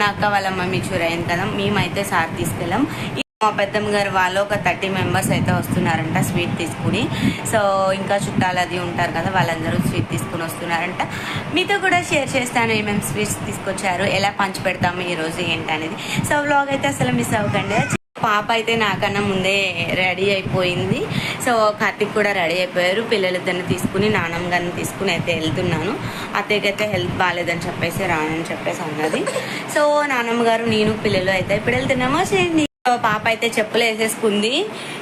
మొన్న అక్క వాళ్ళ మమ్మీ చూర్ కదా మేమైతే సార్ తీసుకెళ్ళాం. మా పెద్దమ్మ గారు వాళ్ళు ఒక థర్టీ మెంబర్స్ అయితే వస్తున్నారంట స్వీట్ తీసుకుని. సో ఇంకా చుట్టాలు అది ఉంటారు కదా వాళ్ళందరూ స్వీట్ తీసుకుని వస్తున్నారంట. మీతో కూడా షేర్ చేస్తాను ఏమేమి స్వీట్స్ తీసుకొచ్చారు ఎలా పంచి పెడతాము ఈ రోజు ఏంటి అనేది సో వ్లాగ్ అయితే అసలు మిస్ అవ్వకండి. పాప అయితే నాకన్నా ముందే రెడీ అయిపోయింది. సో కార్తిక్ కూడా రెడీ అయిపోయారు. పిల్లలిద్దరిని తీసుకుని నానమ్మ గారిని తీసుకుని అయితే వెళ్తున్నాను. అత్తయ్యకైతే హెల్త్ బాగాలేదని చెప్పేసి రానని చెప్పేసి అన్నది. సో నాన్నమ్మ గారు నేను పిల్లలు అయితే ఇప్పుడు వెళ్తున్నామో. చేయండి పాప అయితే చెప్పులు వేసేసుకుంది.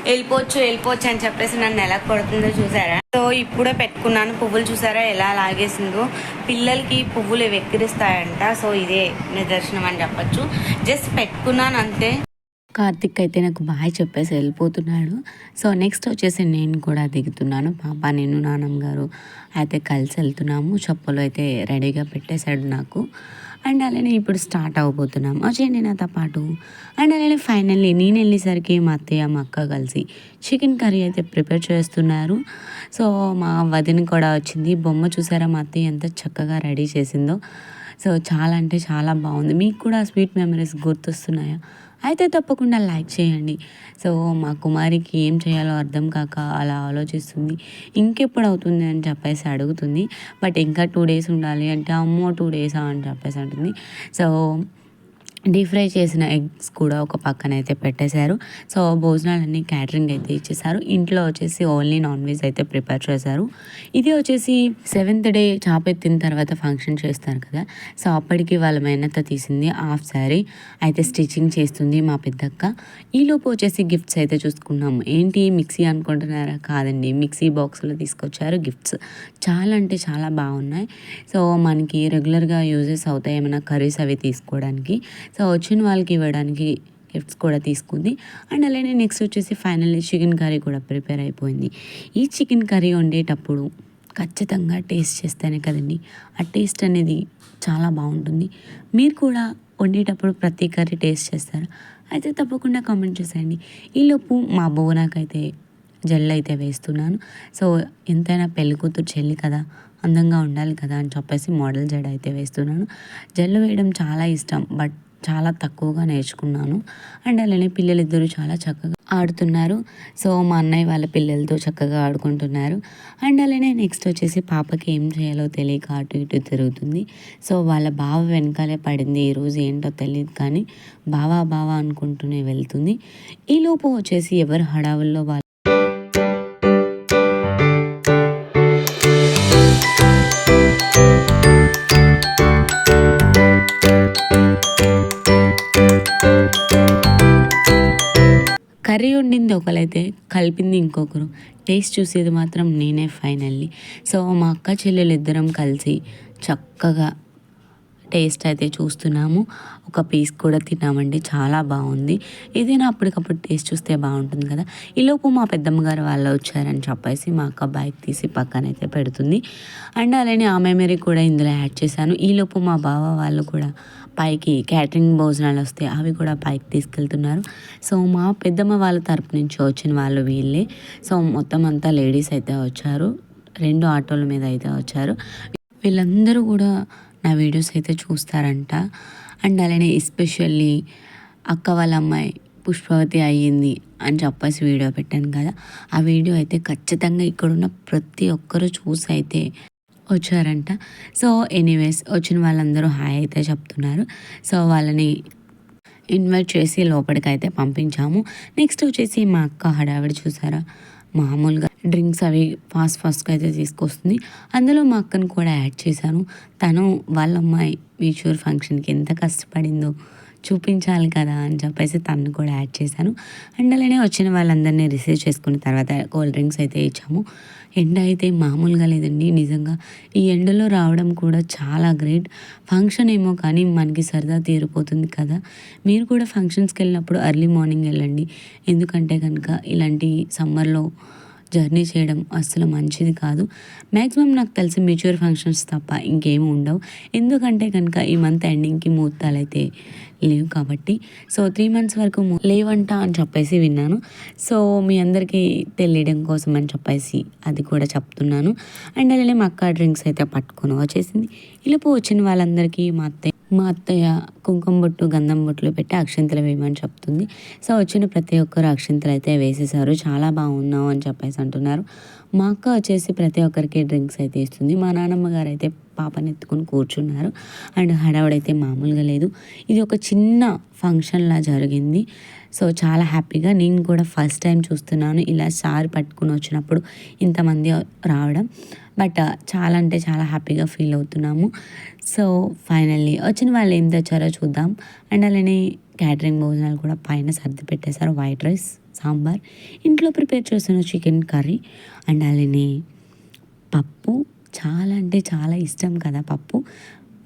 వెళ్ళిపోవచ్చు వెళ్ళిపోవచ్చు అని చెప్పేసి నన్ను ఎలా కొడుతుందో చూసారా? సో ఇప్పుడే పెట్టుకున్నాను. పువ్వులు చూసారా? ఎలా లాగేసిందో. పిల్లలకి పువ్వులు వెక్కిరిస్తాయంట సో ఇదే నిదర్శనం అని చెప్పొచ్చు. జస్ట్ పెట్టుకున్నాను అంతే. కార్తిక్ అయితే నాకు బాయ్ చెప్పేసి వెళ్ళిపోతున్నాడు. సో నెక్స్ట్ వచ్చేసి నేను కూడా దిగుతున్నాను. పాప నేను నానమ్మ గారు అయితే కలిసి వెళ్తున్నాము. చెప్పులు అయితే రెడీగా పెట్టేశాడు నాకు. అండ్ అలానే ఇప్పుడు స్టార్ట్ అవ్వబోతున్నాము వచ్చేయండి నాతో పాటు. అండ్ అలానే ఫైనల్లీ నేను వెళ్ళేసరికి మా అత్తయ్య మా అక్క కలిసి చికెన్ కర్రీ అయితే ప్రిపేర్ చేస్తున్నారు. సో మా వదిన కూడా వచ్చింది. బొమ్మ చూసారా మా అత్తయ్య ఎంత చక్కగా రెడీ చేసిందో. సో చాలా అంటే చాలా బాగుంది. మీకు కూడా స్వీట్ మెమరీస్ గుర్తొస్తున్నాయా? అయితే తప్పకుండా లైక్ చేయండి. సో మా కుమారికి ఏం చేయాలో అర్థం కాక అలా ఆలోచిస్తుంది. ఇంకెప్పుడు అవుతుంది అని చెప్పేసి అడుగుతుంది. బట్ ఇంకా టూ డేస్ ఉండాలి అంటే అమ్మో టూ డేసా అని చెప్పేసి అంటుంది. సో డీప్ ఫ్రై చేసిన ఎగ్స్ కూడా ఒక పక్కన అయితే పెట్టేశారు. సో భోజనాలన్నీ క్యాటరింగ్ అయితే ఇచ్చేసారు ఇంట్లో వచ్చేసి ఓన్లీ నాన్ వెజ్ అయితే ప్రిపేర్ చేశారు. ఇది వచ్చేసి సెవెంత్ డే చాప ఎత్తిన తర్వాత ఫంక్షన్ చేస్తారు కదా. సో అప్పటికి వాళ్ళ మేనత్త తీసింది హాఫ్ శారీ. అయితే స్టిచ్చింగ్ చేస్తుంది మా పెద్దక్క. ఈలోపు వచ్చేసి గిఫ్ట్స్ అయితే చూసుకున్నాము ఏంటి మిక్సీ అనుకుంటున్నారా? కాదండి. మిక్సీ బాక్స్లో తీసుకొచ్చారు గిఫ్ట్స్. చాలా అంటే చాలా బాగున్నాయి. సో మనకి రెగ్యులర్గా యూజెస్ అవుతాయి ఏమైనా కర్రీస్ అవి తీసుకోవడానికి. సో వచ్చిన వాళ్ళకి ఇవ్వడానికి గిఫ్ట్స్ కూడా తీసుకుంది. అండ్ అలానే నెక్స్ట్ వచ్చేసి ఫైనల్లీ చికెన్ కర్రీ కూడా ప్రిపేర్ అయిపోయింది. ఈ చికెన్ కర్రీ వండేటప్పుడు ఖచ్చితంగా టేస్ట్ చేస్తేనే కదండి. ఆ టేస్ట్ అనేది చాలా బాగుంటుంది. మీరు కూడా వండేటప్పుడు ప్రతి కర్రీ టేస్ట్ చేస్తారు? అయితే తప్పకుండా కామెంట్ చేసేయండి. ఈలోపు మా బోనాకైతే జెల్ అయితే వేస్తున్నాను. సో ఎంతైనా పెళ్ళి కూతురు చెల్లి కదా అందంగా ఉండాలి కదా అని చెప్పేసి మోడల్ జెడ్ అయితే వేస్తున్నాను. జెల్ వేయడం చాలా ఇష్టం. బట్ చాలా తక్కువగా నేర్చుకున్నాను. అండ్ అలానే పిల్లలిద్దరూ చాలా చక్కగా ఆడుతున్నారు. సో మా అన్నయ్య వాళ్ళ పిల్లలతో చక్కగా ఆడుకుంటున్నారు. అండ్ అలానే నెక్స్ట్ వచ్చేసి పాపకి ఏం చేయాలో తెలియక అటు ఇటు తిరుగుతుంది. సో వాళ్ళ బావ వెనకాలే పడింది. ఈరోజు ఏంటో తెలియదు కానీ బావా బావా అనుకుంటూనే వెళ్తుంది. ఈలోపు వచ్చేసి ఎవరు హడావుల్లో వాళ్ళు వండింది ఒకరైతే కలిపింది ఇంకొకరు. టేస్ట్ చూసేది మాత్రం నేనే ఫైనల్లీ. సో మా అక్క చెల్లెలు ఇద్దరం కలిసి చక్కగా టేస్ట్ అయితే చూస్తున్నాము. ఒక పీస్ కూడా తిన్నామండి చాలా బాగుంది. ఏదైనా అప్పటికప్పుడు టేస్ట్ చూస్తే బాగుంటుంది కదా. ఈలోపు మా పెద్దమ్మ గారు వాళ్ళు వచ్చారని చెప్పేసి మా అక్క బైక్ తీసి పక్కన అయితే పెడుతుంది. అండ్ అలానే ఆ మెమరీ కూడా ఇందులో యాడ్ చేశాను. ఈలోపు మా బావ వాళ్ళు కూడా పైకి క్యాటరింగ్ భోజనాలు వస్తే అవి కూడా పైకి తీసుకెళ్తున్నారు. సో మా పెద్దమ్మ వాళ్ళ తరపు నుంచి వచ్చిన వాళ్ళు వీళ్ళే. సో మొత్తం అంతా లేడీస్ అయితే వచ్చారు. రెండు ఆటోల మీద అయితే వచ్చారు. వీళ్ళందరూ కూడా నా వీడియోస్ అయితే చూస్తారంట. అండ్ అలానే ఎస్పెషల్లీ అక్క వాళ్ళ అమ్మాయి పుష్పవతి అయ్యింది అని చెప్పేసి వీడియో పెట్టాను కదా. ఆ వీడియో అయితే ఖచ్చితంగా ఇక్కడున్న ప్రతి ఒక్కరూ చూసి అయితే వచ్చారంట. సో ఎనీవేస్ వచ్చిన వాళ్ళందరూ హాయ్ అయితే చెప్తున్నారు. సో వాళ్ళని ఇన్వైట్ చేసి లోపలికి అయితే పంపించాము. నెక్స్ట్ వచ్చేసి మా అక్క హడావిడి చూసారా? మామూలుగా డ్రింక్స్ అవి ఫాస్ట్ ఫాస్ట్గా అయితే తీసుకొస్తుంది. అందులో మా అక్కను కూడా యాడ్ చేశాను. తను వాళ్ళ అమ్మాయి మ్యూచువల్ ఫంక్షన్కి ఎంత కష్టపడిందో. చూపించాలి కదా అని చెప్పేసి తను కూడా యాడ్ చేశాను. అండ్ అలానే వచ్చిన వాళ్ళందరినీ రిసీవ్ చేసుకున్న తర్వాత కూల్ డ్రింక్స్ అయితే ఇచ్చాము. ఎండ అయితే మామూలుగా లేదండి. నిజంగా ఈ ఎండలో రావడం కూడా చాలా గ్రేట్. ఫంక్షన్ ఏమో కానీ మనకి సరదా తీరిపోతుంది కదా. మీరు కూడా ఫంక్షన్స్కి వెళ్ళినప్పుడు అర్లీ మార్నింగ్ వెళ్ళండి. ఎందుకంటే కనుక ఇలాంటి సమ్మర్లో జర్నీ చేయడం అస్సలు మంచిది కాదు. మ్యాక్సిమం నాకు తెలిసి మ్యూచువల్ ఫంక్షన్స్ తప్ప ఇంకేమి ఉండవు. ఎందుకంటే కనుక ఈ మంత్ ఎండింగ్కి ముహూర్తాలు అయితే లేవు కాబట్టి. సో త్రీ మంత్స్ వరకు లేవంట అని చెప్పేసి విన్నాను. సో మీ అందరికీ తెలియడం కోసం అని చెప్పేసి అది కూడా చెప్తున్నాను. అండ్ అలానే మా అక్క డ్రింక్స్ అయితే పట్టుకొని వచ్చేసింది. ఇలా వచ్చిన వాళ్ళందరికీ మా అత్తయ్య మా అత్తయ్య కుంకుమ బొట్టు గంధం బొట్లు పెట్టి అక్షంతలు వేయమని చెప్తుంది. సో వచ్చిన ప్రతి ఒక్కరు అక్షంతలు అయితే వేసేసారు. చాలా బాగున్నావు అని చెప్పేసి అంటున్నారు. మా అక్క వచ్చేసి ప్రతి ఒక్కరికి డ్రింక్స్ అయితే ఇస్తుంది. మా నాన్నమ్మ గారు అయితే పాపని ఎత్తుకొని కూర్చున్నారు. అండ్ హడావుడైతే మామూలుగా లేదు. ఇది ఒక చిన్న ఫంక్షన్లా జరిగింది. సో చాలా హ్యాపీగా నేను కూడా ఫస్ట్ టైం చూస్తున్నాను. ఇలా సార్ పట్టుకుని వచ్చినప్పుడు ఇంతమంది రావడం. బట్ చాలా అంటే చాలా హ్యాపీగా ఫీల్ అవుతున్నాము. సో ఫైనల్లీ వచ్చిన వాళ్ళు ఏం తెచ్చారో చూద్దాం. అండ్ అలానే క్యాటరింగ్ భోజనాలు కూడా పైన సర్ది పెట్టేశారు. White rice sambar. ఇంట్లో ప్రిపేర్ చేస్తున్న చికెన్ కర్రీ అండ్ అలానే పప్పు చాలా అంటే చాలా ఇష్టం కదా పప్పు.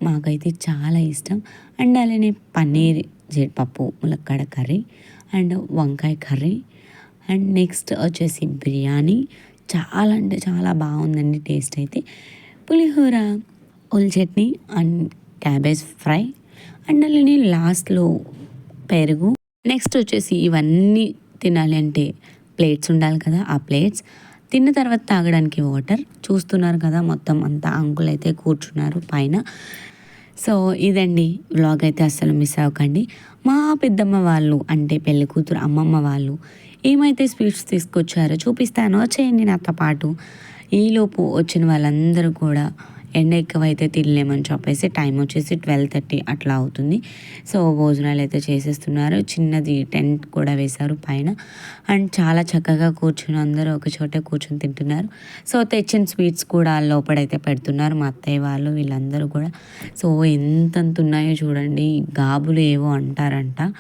మాకైతే చాలా ఇష్టం. అండ్ అలానే పన్నీర్ జీడిపప్పు ములక్కాడ కర్రీ అండ్ వంకాయ కర్రీ. అండ్ నెక్స్ట్ వచ్చేసి బిర్యానీ. చాలా అంటే చాలా బాగుందండి టేస్ట్ అయితే. పులిహోర ఉల్ chutney and cabbage fry and అలానే లాస్ట్లో పెరుగు. నెక్స్ట్ వచ్చేసి ఇవన్నీ తినాలి అంటే ప్లేట్స్ ఉండాలి కదా ఆ ప్లేట్స్. తిన్న తర్వాత తాగడానికి వాటర్ చూస్తున్నారు కదా మొత్తం అంతా అంకుల్ అయితే కూర్చున్నారు పైన. సో ఇదండి వ్లాగ్ అయితే అస్సలు మిస్ అవ్వకండి. మా పెద్దమ్మ వాళ్ళు అంటే పెళ్ళి కూతురు అమ్మమ్మ వాళ్ళు ఏమైతే స్వీట్స్ తీసుకొచ్చారో చూపిస్తానో. చేయండి నాతో పాటు. ఈలోపు వచ్చిన వాళ్ళందరూ కూడా ఎండ ఎక్కువైతే తినలేమని చెప్పేసి టైం వచ్చేసి ట్వెల్వ్ థర్టీ అట్లా అవుతుంది. సో భోజనాలు అయితే చేసేస్తున్నారు. చిన్నది టెంట్ కూడా వేశారు పైన. అండ్ చాలా చక్కగా కూర్చుని అందరూ ఒక చోటే కూర్చొని తింటున్నారు. సో తెచ్చిన స్వీట్స్ కూడా లోపడైతే పెడుతున్నారు మా అత్తయ్య వాళ్ళు వీళ్ళందరూ కూడా. సో ఎంతంత ఉన్నాయో చూడండి. గాబులు ఏవో అంటారంట.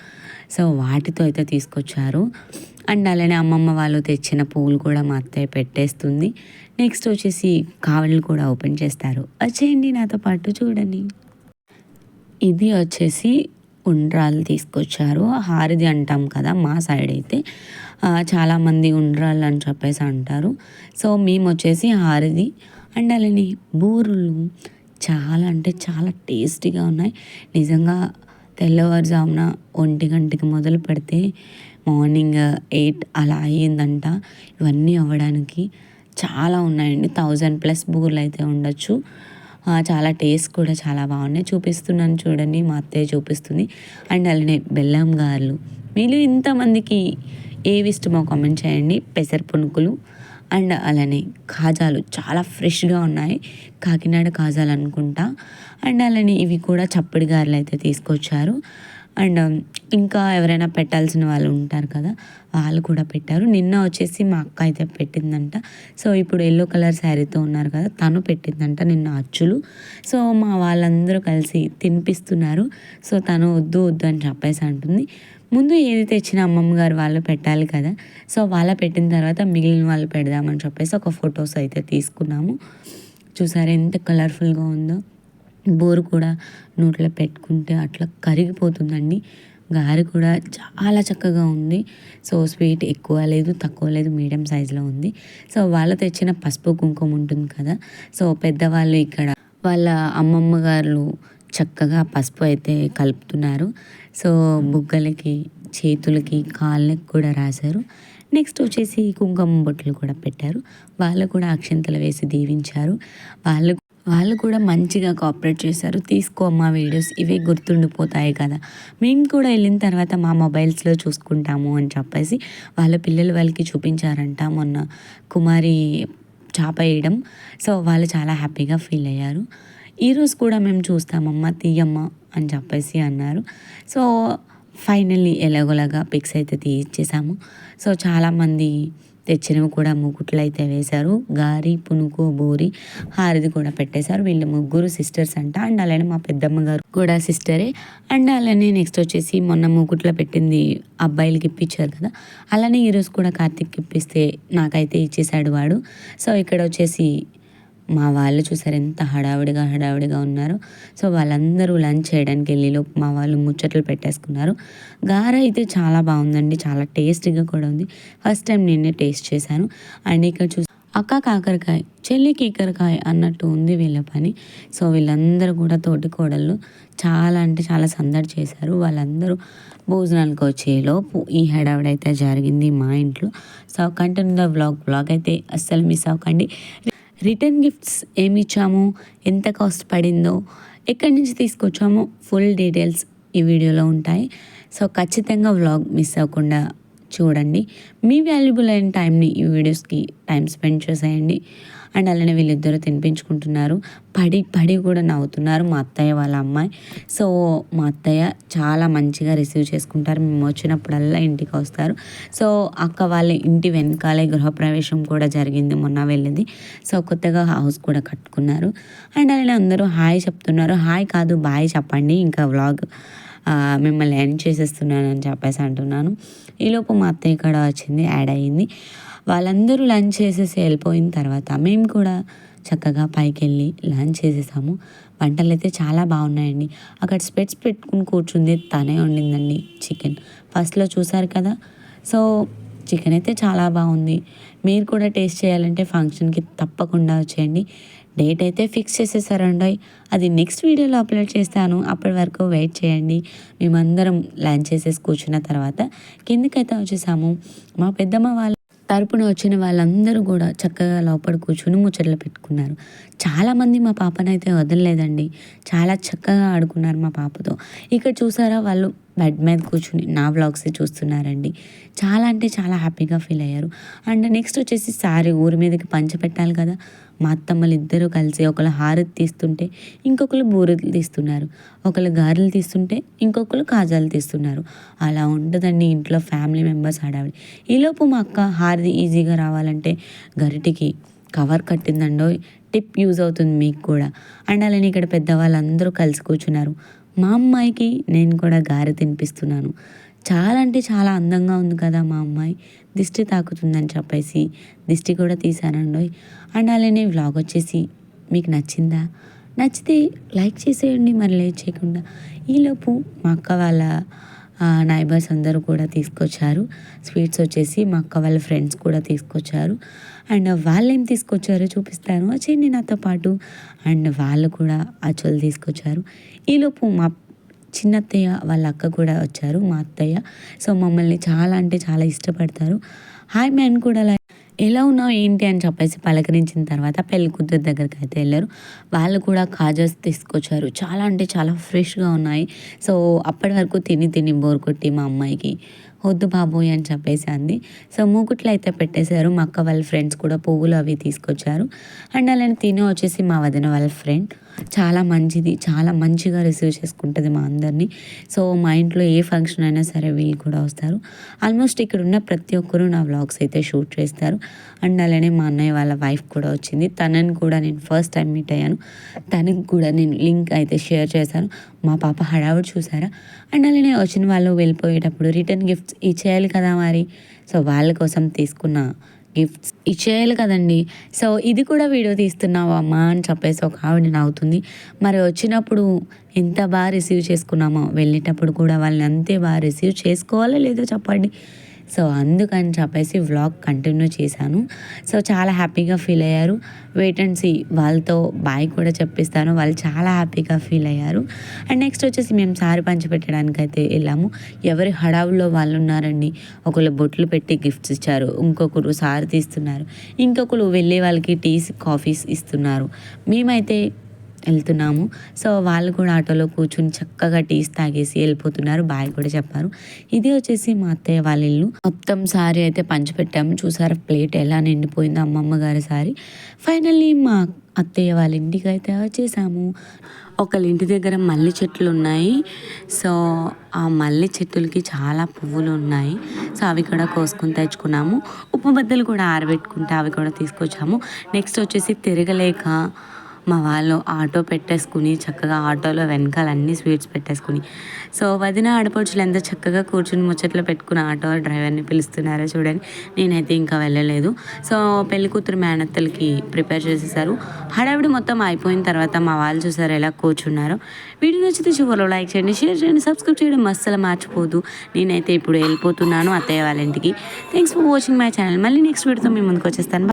సో వాటితో అయితే తీసుకొచ్చారు. అండ్ అలానే అమ్మమ్మ వాళ్ళు తెచ్చిన పువ్వులు కూడా మా అత్తయ్య పెట్టేస్తుంది. నెక్స్ట్ వచ్చేసి కావళ్ళు కూడా ఓపెన్ చేస్తారు. వచ్చేయండి నాతో పాటు చూడండి. ఇది వచ్చేసి ఉండ్రాలు తీసుకొచ్చారు. హారిది అంటాం కదా మా సైడ్ అయితే. చాలామంది ఉండ్రాలు అని చెప్పేసి అంటారు. సో మేము వచ్చేసి హారిది అండ్ అలానే బూరులు చాలా అంటే చాలా టేస్టీగా ఉన్నాయి. నిజంగా తెల్లవారుజామున ఒంటి గంటకి మొదలు పెడితే మార్నింగ్ ఎయిట్ అలా అయ్యిందంట. ఇవన్నీ అవ్వడానికి చాలా ఉన్నాయండి. థౌజండ్ ప్లస్ బూర్లు అయితే ఉండొచ్చు. చాలా టేస్ట్ కూడా చాలా బాగున్నాయి. చూపిస్తున్నాను చూడండి మా అత్తయ్య చూపిస్తుంది. అండ్ అలానే బెల్లం గారెలు. మీరు ఇంతమందికి ఏవి ఇష్టమో కామెంట్ చేయండి. పెసర పునుకులు అండ్ అలానే కాజాలు చాలా ఫ్రెష్గా ఉన్నాయి. కాకినాడ కాజాలు అనుకుంటా. అండ్ అలానే ఇవి కూడా చప్పడి గారెలు అయితే తీసుకొచ్చారు. అండ్ ఇంకా ఎవరైనా పెట్టాల్సిన వాళ్ళు ఉంటారు కదా వాళ్ళు కూడా పెట్టారు. నిన్న వచ్చేసి మా అక్క అయితే పెట్టిందంట. సో ఇప్పుడు ఎల్లో కలర్ శారీతో ఉన్నారు కదా తను పెట్టిందంట నిన్న అచ్చులు. సో మా వాళ్ళందరూ కలిసి తినిపిస్తున్నారు. సో తను వద్దు వద్దు అని చెప్పేసి అంటుంది. ముందు ఏది తెచ్చిన అమ్మమ్మ గారు వాళ్ళు పెట్టాలి కదా. సో వాళ్ళ పెట్టిన తర్వాత మిగిలిన వాళ్ళు పెడదామని చెప్పేసి ఒక ఫొటోస్ అయితే తీసుకున్నాము. చూసారా ఎంత కలర్ఫుల్గా ఉందో. బోరు కూడా నోట్లో పెట్టుకుంటే అట్లా కరిగిపోతుందండి. గారి కూడా చాలా చక్కగా ఉంది. సో స్వీట్ ఎక్కువ లేదు తక్కువ లేదు మీడియం సైజులో ఉంది. సో వాళ్ళ తెచ్చిన పసుపు కుంకుమ ఉంటుంది కదా. సో పెద్దవాళ్ళు ఇక్కడ వాళ్ళ అమ్మమ్మ గారు చక్కగా పసుపు అయితే కలుపుతున్నారు. సో బుగ్గలకి చేతులకి కాళ్ళకి కూడా రాశారు. నెక్స్ట్ వచ్చేసి కుంకుమ బొట్లు కూడా పెట్టారు. వాళ్ళు కూడా అక్షంతలు వేసి దీవించారు. వాళ్ళు వాళ్ళు కూడా మంచిగా కోఆపరేట్ చేశారు. తీసుకో మా వీడియోస్ ఇవే గుర్తుండిపోతాయి కదా. మేము కూడా వెళ్ళిన తర్వాత మా మొబైల్స్లో చూసుకుంటాము అని చెప్పేసి వాళ్ళ పిల్లలు వాళ్ళకి చూపించారంట. మొన్న కుమారి చేప వేయడం. సో వాళ్ళు చాలా హ్యాపీగా ఫీల్ అయ్యారు. ఈరోజు కూడా మేము చూస్తామమ్మా తీయమ్మ అని చెప్పేసి అన్నారు. సో ఫైనల్లీ ఎలాగోలాగా పిక్స్ అయితే తీయించేసాము సో చాలామంది తెచ్చినవి కూడా ముకుట్లు అయితే వేశారు. గారి పునుకు బూరి హారిది కూడా పెట్టేశారు. వీళ్ళు ముగ్గురు సిస్టర్స్ అంట. అండ్ అలానే మా పెద్దమ్మ గారు కూడా సిస్టరే. అండ్ అలానే నెక్స్ట్ వచ్చేసి మొన్న ముకుట్లో పెట్టింది అబ్బాయిలకి ఇప్పించారు కదా. అలానే ఈరోజు కూడా కార్తిక్కి ఇప్పిస్తే నాకైతే ఇచ్చేసాడు వాడు. సో ఇక్కడ వచ్చేసి మా వాళ్ళు చూసారు ఎంత హడావిడిగా హడావిడిగా ఉన్నారో. సో వాళ్ళందరూ లంచ్ చేయడానికి వెళ్ళిలోపు మా వాళ్ళు ముచ్చట్లు పెట్టేసుకున్నారు. గార అయితే చాలా బాగుందండి చాలా టేస్టీగా కూడా ఉంది. ఫస్ట్ టైం నేనే టేస్ట్ చేశాను. అండ్ ఇక్కడ చూసి అక్క కాకరకాయ చెల్లి కీకరకాయ అన్నట్టు ఉంది వీళ్ళ పని. సో వీళ్ళందరూ కూడా తోటి కోడళ్ళు చాలా అంటే చాలా సందడి చేశారు. వాళ్ళందరూ భోజనాలకు వచ్చేలోపు ఈ హడావిడైతే జరిగింది మా ఇంట్లో. So continue the vlog vlog అయితే అస్సలు మిస్ అవ్వకండి. రిటర్న్ గిఫ్ట్స్ ఏమి ఇచ్చాము? ఎంత కాస్ట్ పడిందో? ఎక్కడి నుంచి తీసుకొచ్చామో? ఫుల్ డీటెయిల్స్ ఈ వీడియోలో ఉంటాయి. సో ఖచ్చితంగా వ్లాగ్ మిస్ అవ్వకుండా చూడండి. మీ వాల్యుబుల్ అయిన టైంని ఈ వీడియోస్కి టైం స్పెండ్ చేసేయండి. అండ్ అలానే వీళ్ళిద్దరూ తినిపించుకుంటున్నారు. పడి పడి కూడా నవ్వుతున్నారు మా అత్తయ్య వాళ్ళ అమ్మాయి. సో మా అత్తయ్య చాలా మంచిగా రిసీవ్ చేసుకుంటారు. మేము వచ్చినప్పుడల్లా ఇంటికి వస్తారు. సో అక్క వాళ్ళ ఇంటి వెనకాలే గృహప్రవేశం కూడా జరిగింది మొన్న వెళ్ళింది. సో కొత్తగా హౌస్ కూడా కట్టుకున్నారు. అండ్ అలానే అందరూ హాయ్ చెప్తున్నారు. హాయ్ కాదు బాయ్ చెప్పండి. ఇంకా వ్లాగ్ మిమ్మల్ని ఎండ్ చేసేస్తున్నాను అని చెప్పేసి అంటున్నాను. ఈలోపు మా అత్తయ్య ఇక్కడ వచ్చింది యాడ్ అయ్యింది. వాళ్ళందరూ లంచ్ చేసేసి వెళ్ళిపోయిన తర్వాత మేము కూడా చక్కగా పైకి వెళ్ళి లంచ్ చేసేసాము. వంటలు అయితే చాలా బాగున్నాయండి. అక్కడ స్పెట్స్ పెట్టుకుని కూర్చుంది తనే వండిందండి చికెన్ ఫస్ట్లో చూసారు కదా? సో చికెన్ అయితే చాలా బాగుంది. మీరు కూడా టేస్ట్ చేయాలంటే ఫంక్షన్కి తప్పకుండా వచ్చేయండి. డేట్ అయితే ఫిక్స్ చేసేసారండి అది నెక్స్ట్ వీడియోలో అప్లోడ్ చేస్తాను. అప్పటి వరకు వెయిట్ చేయండి. మేమందరం లంచ్ చేసేసి కూర్చున్న తర్వాత కిందకైతే వచ్చేసాము. మా పెద్దమ్మ వాళ్ళ తరపున వచ్చిన వాళ్ళందరూ కూడా చక్కగా లోపల కూర్చుని ముచ్చట్లు పెట్టుకున్నారు. చాలామంది మా పాపనైతే వదలలేదండి. చాలా చక్కగా ఆడుకున్నారు మా పాపతో. ఇక్కడ చూసారా వాళ్ళు బెడ్ మీద కూర్చుని నా బ్లాగ్స్ చూస్తున్నారండి. చాలా అంటే చాలా హ్యాపీగా ఫీల్ అయ్యారు. అండ్ నెక్స్ట్ వచ్చేసి సారీ ఊరి మీదకి పంచ పెట్టాలి కదా. మా అత్తమ్మలు ఇద్దరు కలిసి ఒకళ్ళు హారతి తీస్తుంటే ఇంకొకరు బూరెలు తీస్తున్నారు. ఒకరు గారెలు తీస్తుంటే ఇంకొకరు కాజాలు తీస్తున్నారు. అలా ఉంటుందండి ఇంట్లో ఫ్యామిలీ మెంబర్స్ హడావిడి. ఈలోపు మా అక్క హారతి ఈజీగా రావాలంటే గరిటికి కవర్ కట్టిందండో టిప్ యూజ్ అవుతుంది మీకు కూడా. అండ్ అలానే ఇక్కడ పెద్దవాళ్ళందరూ కలిసి కూర్చున్నారు. మా అమ్మాయికి నేను కూడా గారె తినిపిస్తున్నాను. చాలా అంటే చాలా అందంగా ఉంది కదా మా అమ్మాయి. దిష్టి తాకుతుందని చెప్పేసి దిష్టి కూడా తీసానండి అండ్ అలానే వ్లాగ్ వచ్చేసి మీకు నచ్చిందా? నచ్చితే లైక్ చేసేయండి మరి లేట్ చేయకుండా. ఈలోపు మా అక్క వాళ్ళ నైబర్స్ అందరూ కూడా తీసుకొచ్చారు. స్వీట్స్ వచ్చేసి మా అక్క వాళ్ళ ఫ్రెండ్స్ కూడా తీసుకొచ్చారు. అండ్ వాళ్ళు ఏం తీసుకొచ్చారో చూపిస్తాను. వచ్చేయండి నాతో పాటు. అండ్ వాళ్ళు కూడా అచ్చులు తీసుకొచ్చారు. ఈలోపు మా చిన్నత్తయ్య వాళ్ళ అక్క కూడా వచ్చారు మా అత్తయ్య. సో మమ్మల్ని చాలా అంటే చాలా ఇష్టపడతారు. హాయ్ మ్యాన్ కూడా ఎలా ఉన్నావు ఏంటి అని చెప్పేసి పలకరించిన తర్వాత పెళ్ళి కూతురు దగ్గరికి అయితే వెళ్ళారు. వాళ్ళు కూడా కాజాస్ తీసుకొచ్చారు. చాలా అంటే చాలా ఫ్రెష్గా ఉన్నాయి. సో అప్పటి వరకు తిని తిని బోర్ కొట్టి మా అమ్మాయికి వద్దు బాబోయ్ అని చెప్పేసి అంది. సో మూకుట్లు అయితే పెట్టేశారు. మా అక్క వాళ్ళ ఫ్రెండ్స్ కూడా పువ్వులు అవి తీసుకొచ్చారు. అండ్ అలానే తిని వచ్చేసి మా వదిన వాళ్ళ ఫ్రెండ్ చాలా మంచిది చాలా మంచిగా రిసీవ్ చేసుకుంటుంది మా అందరినీ. సో మా ఇంట్లో ఏ ఫంక్షన్ అయినా సరే వీళ్ళు కూడా వస్తారు. ఆల్మోస్ట్ ఇక్కడ ఉన్న ప్రతి ఒక్కరూ నా వ్లాగ్స్ అయితే షూట్ చేస్తారు. అండ్ అలానే మా అన్నయ్య వాళ్ళ వైఫ్ కూడా వచ్చింది. తనని కూడా నేను ఫస్ట్ టైం మీట్ అయ్యాను. తనకు కూడా నేను లింక్ అయితే షేర్ చేశాను. మా పాప హడావుడు చూసారా? అండ్ అలానే వచ్చిన వాళ్ళు వెళ్ళిపోయేటప్పుడు రిటర్న్ గిఫ్ట్స్ ఇచ్చేయాలి కదా మరి. సో వాళ్ళ కోసం తీసుకున్న గిఫ్ట్స్ ఇచ్చేయాలి కదండి. సో ఇది కూడా వీడియో తీస్తున్నావా అమ్మా అని చెప్పేసి ఒక ఆవిడ నవ్వుతుంది. మరి వచ్చినప్పుడు ఎంత బాగా రిసీవ్ చేసుకున్నామో వెళ్ళేటప్పుడు కూడా వాళ్ళని అంతే బాగా రిసీవ్ చేసుకోవాలో లేదో చెప్పండి. సో అందుకని చెప్పేసి వ్లాగ్ కంటిన్యూ చేశాను. సో చాలా హ్యాపీగా ఫీల్ అయ్యారు. వెయిట్ అండ్ సీ వాళ్ళతో బాయ్ కూడా చెప్పిస్తాను. వాళ్ళు చాలా హ్యాపీగా ఫీల్ అయ్యారు. అండ్ నెక్స్ట్ వచ్చేసి మేము సారి పంచి పెట్టడానికి అయితే వెళ్ళాము. ఎవరి హడావుల్లో వాళ్ళు ఉన్నారండి. ఒకళ్ళు బొట్లు పెట్టి గిఫ్ట్స్ ఇచ్చారు. ఇంకొకరు సారి తీస్తున్నారు. ఇంకొకరు వెళ్ళే వాళ్ళకి టీస్ కాఫీస్ ఇస్తున్నారు. మేమైతే వెళ్తున్నాము. సో వాళ్ళు కూడా ఆటోలో కూర్చుని చక్కగా టీస్ తాగేసి వెళ్ళిపోతున్నారు. బాయ్ కూడా చెప్పారు. ఇది వచ్చేసి మా అత్తయ్య వాళ్ళ ఇల్లు. మొత్తం సారీ అయితే పంచిపెట్టాము చూసారా ప్లేట్ ఎలా నిండిపోయిందో అమ్మమ్మ గారి సారీ. ఫైనల్లీ మా అత్తయ్య వాళ్ళ ఇంటికి అయితే వచ్చేసాము. ఒకళ్ళ ఇంటి దగ్గర మల్లె చెట్లు ఉన్నాయి. సో ఆ మల్లె చెట్టులకి చాలా పువ్వులు ఉన్నాయి. సో అవి కూడా కోసుకొని తెచ్చుకున్నాము. ఉప్పు బద్దలు కూడా ఆరబెట్టుకుంటే అవి కూడా తీసుకొచ్చాము. నెక్స్ట్ వచ్చేసి తిరగలేక మా వాళ్ళు ఆటో పెట్టేసుకుని చక్కగా ఆటోలో వెనకాల అన్ని స్వీట్స్ పెట్టేసుకుని. సో వదిన ఆడపడుచులు ఎంత చక్కగా కూర్చుని ముచ్చట్లు పెట్టుకుని ఆటో డ్రైవర్ని పిలుస్తున్నారో చూడండి. నేనైతే ఇంకా వెళ్ళలేదు. సో పెళ్ళి కూతురు మేనత్తలకి ప్రిపేర్ చేసేసారు. హడావిడి మొత్తం అయిపోయిన తర్వాత మా వాళ్ళు చూసారు ఎలా కూర్చున్నారో. వీడియో నచ్చితే చివరిలో లైక్ చేయండి షేర్ చేయండి సబ్స్క్రైబ్ చేయడం అస్సలు మర్చిపోదు. నేనైతే ఇప్పుడు వెళ్ళిపోతున్నాను అత్తయ్య వాళ్ళ ఇంటికి. Thanks for watching my channel మళ్ళీ నెక్స్ట్ వీడియోతో మీ ముందుకు వచ్చేస్తాను.